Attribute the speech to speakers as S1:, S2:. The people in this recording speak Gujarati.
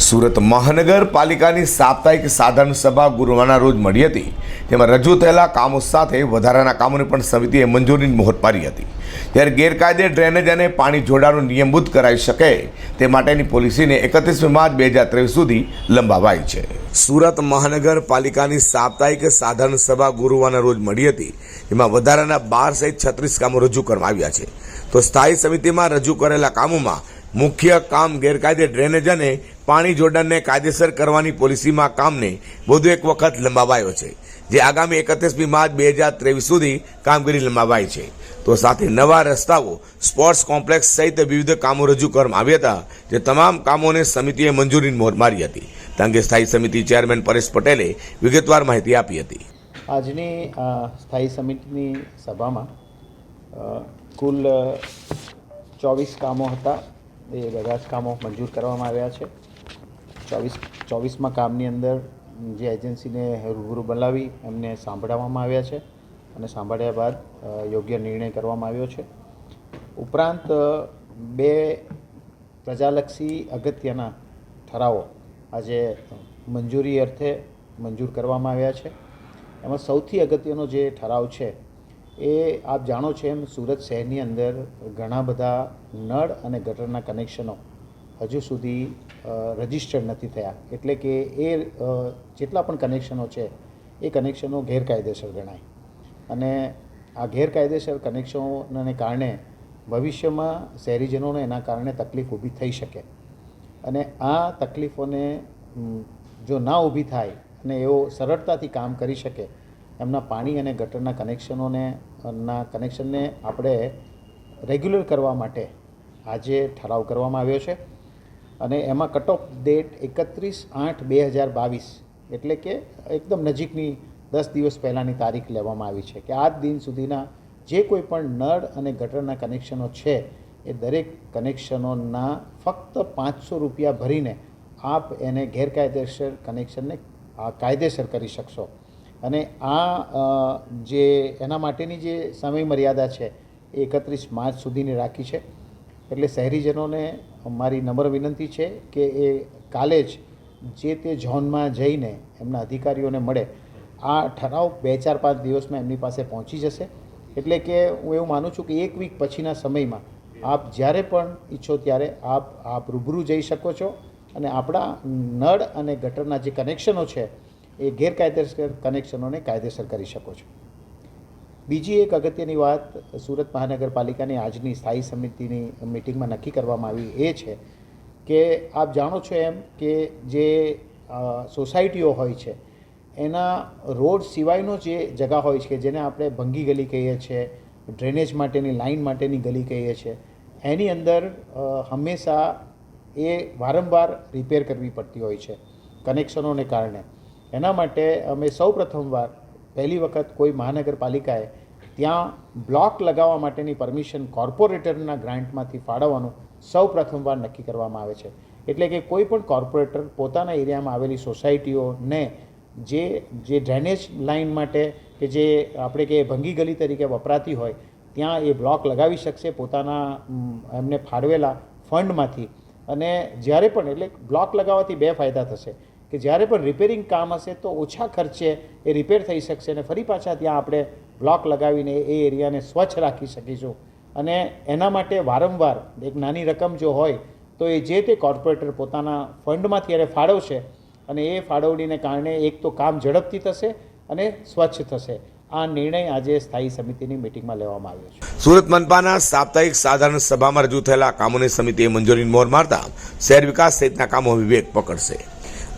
S1: સુરત મહાનગરપાલિકાની સાપ્તાહિક સાધારણ સભા ગુરુવારના રોજ મળી હતી. તેમાં રજૂ થયેલા કામો સાથે વધારાના કામોને પણ સમિતિએ મંજૂરીની મોહર પાડી હતી. ત્યારે ગેરકાયદે ડ્રેનેજ અને પાણી જોડાણો નિયમભૂત કરાઈ શકે તે માટેની પોલિસીને એકત્રીસમી માર્ચ બે હજાર ત્રેવીસ સુધી લંબાવાઈ છે. સુરત મહાનગરપાલિકાની સાપ્તાહિક સાધારણ સભા ગુરુવારના રોજ મળી હતી. જેમાં વધારાના બાર સહિત છત્રીસ કામો રજૂ કરવામાં આવ્યા છે. તો સ્થાયી સમિતિમાં રજૂ કરેલા કામોમાં મુખ્ય કામ ગેરકાયદે ડ્રેનેજ અને પાણી જોડાણને કાયદેસર કરવાની પોલિસીમાં કામને વધુ એક વખત લંબાવાયો છે, જે આગામી એકત્રીસમી માર્ચ બે હજાર ત્રેવીસ સુધી કામગીરી લંબાવાઈ છે. તો સાથે નવા રસ્તાઓ, સ્પોર્ટ્સ કોમ્પ્લેક્સ સહિત વિવિધ કામો રજૂ કરવામાં આવ્યા હતા, જે તમામ કામોને સમિતિએ મંજૂરી મોહર મારી હતી. તે અંગે સ્થાયી સમિતિ ચેરમેન પરેશ પટેલે વિગતવાર માહિતી આપી હતી.
S2: આજની સ્થાયી સમિતિની સભામાં કુલ ચોવીસ કામો હતા. એ બધા જ કામો મંજૂર કરવામાં આવ્યા છે. ચોવીસ, ચોવીસમાં કામની અંદર જે એજન્સીને રૂબરૂ બોલાવી એમને સાંભળવામાં આવ્યા છે અને સાંભળ્યા બાદ યોગ્ય નિર્ણય કરવામાં આવ્યો છે. ઉપરાંત બે પ્રજાલક્ષી અગત્યના ઠરાવો આજે મંજૂરી અર્થે મંજૂર કરવામાં આવ્યા છે. એમાં સૌથી અગત્યનો જે ઠરાવ છે એ આપ જાણો છો એમ, સુરત શહેરની અંદર ઘણા બધા નળ અને ગટરના કનેક્શનો હજુ સુધી રજિસ્ટર્ડ નથી થયા. એટલે કે એ જેટલા પણ કનેક્શનો છે, એ કનેક્શનો ગેરકાયદેસર ગણાય. અને આ ગેરકાયદેસર કનેક્શનોને કારણે ભવિષ્યમાં શહેરીજનોને એના કારણે તકલીફ ઊભી થઈ શકે. અને આ તકલીફોને જો ના ઊભી થાય અને એઓ સરળતાથી કામ કરી શકે, એમના પાણી અને ગટરના કનેક્શનોને ના કનેક્શનને આપણે રેગ્યુલર કરવા માટે આજે ઠરાવ કરવામાં આવ્યો છે. અને એમાં કટ ઓફ ડેટ એકત્રીસ આઠ બે હજાર બાવીસ, એટલે કે એકદમ નજીકની દસ દિવસ પહેલાંની તારીખ લેવામાં આવી છે કે આજ દિન સુધીના જે કોઈ પણ નળ અને ગટરના કનેક્શનો છે, એ દરેક કનેક્શનોના ફક્ત પાંચસો રૂપિયા ભરીને આપ એને ગેરકાયદેસર કનેક્શનને આ કાયદેસર કરી શકશો. અને આ જે એના માટેની જે સમય મર્યાદા છે, એ એકત્રીસ માર્ચ સુધીની રાખી છે. એટલે શહેરીજનોને મારી નમ્ર વિનંતી છે કે એ કાલે જ જે તે ઝોનમાં જઈને એમના અધિકારીઓને મળે. આ ઠરાવ બે ચાર પાંચ દિવસમાં એમની પાસે પહોંચી જશે. એટલે કે હું એવું માનું છું કે એક વીક પછીના સમયમાં આપ જ્યારે પણ ઈચ્છો ત્યારે આપ આપ રૂબરૂ જઈ શકો છો અને આપણા નળ અને ગટરના જે કનેક્શનો છે એ ગેરકાયદેસર કનેક્શનોને કાયદેસર કરી શકો છો. બીજી એક અગત્યની વાત સુરત મહાનગરપાલિકાની આજની સ્થાયી સમિતિની મિટિંગમાં નક્કી કરવામાં આવી એ છે કે આપ જાણો છો એમ કે જે સોસાયટીઓ હોય છે, એના રોડ સિવાયનો જે જગા હોય છે, જેને આપણે ભંગી ગલી કહીએ છીએ ડ્રેનેજ માટેની, લાઇન માટેની ગલી કહીએ છીએ એની અંદર હંમેશા એ વારંવાર રિપેર કરવી પડતી હોય છે, કનેક્શનોને કારણે. એના માટે અમે સૌ પ્રથમવાર પહેલી વખત કોઈ મહાનગરપાલિકાએ ત્યાં બ્લોક લગાવવા માટેની પરમિશન કોર્પોરેટરના ગ્રાન્ટમાંથી ફાળવવાનું સૌ પ્રથમવાર નક્કી કરવામાં આવે છે. એટલે કે કોઈ પણ કોર્પોરેટર પોતાના એરિયામાં આવેલી સોસાયટીઓને જે જે ડ્રેનેજ લાઇન માટે કે જે આપણે કે ભંગી ગલી તરીકે વપરાતી હોય, ત્યાં એ બ્લોક લગાવી શકશે પોતાના એમને ફાળવેલા ફંડમાંથી. અને જ્યારે પણ એટલે બ્લોક લગાવવાથી બે ફાયદા થશે. કે જ્યારે પણ રિપેરિંગ કામ હશે તો ઓછા ખર્ચે એ રિપેર થઈ શકશે અને ફરી પાછા ત્યાં આપણે બ્લોક લગાવીને એ એરિયાને સ્વચ્છ રાખી શકીશું. અને એના માટે વારંવાર એક નાની રકમ જો હોય તો એ જે તે કોર્પોરેટર પોતાના ફંડમાંથી એને ફાળવશે અને એ ફાળવણીને કારણે એક તો કામ ઝડપથી થશે અને સ્વચ્છ થશે. આ નિર્ણય આજે સ્થાયી સમિતિની મિટિંગમાં લેવામાં આવ્યો છે.
S1: સુરત મનપાના સાપ્તાહિક સાધારણ સભામાં રજૂ થયેલા કામોની સમિતિએ મંજૂરીની મોર મારતા શહેર વિકાસ સહિતના કામો વિવેક પકડશે.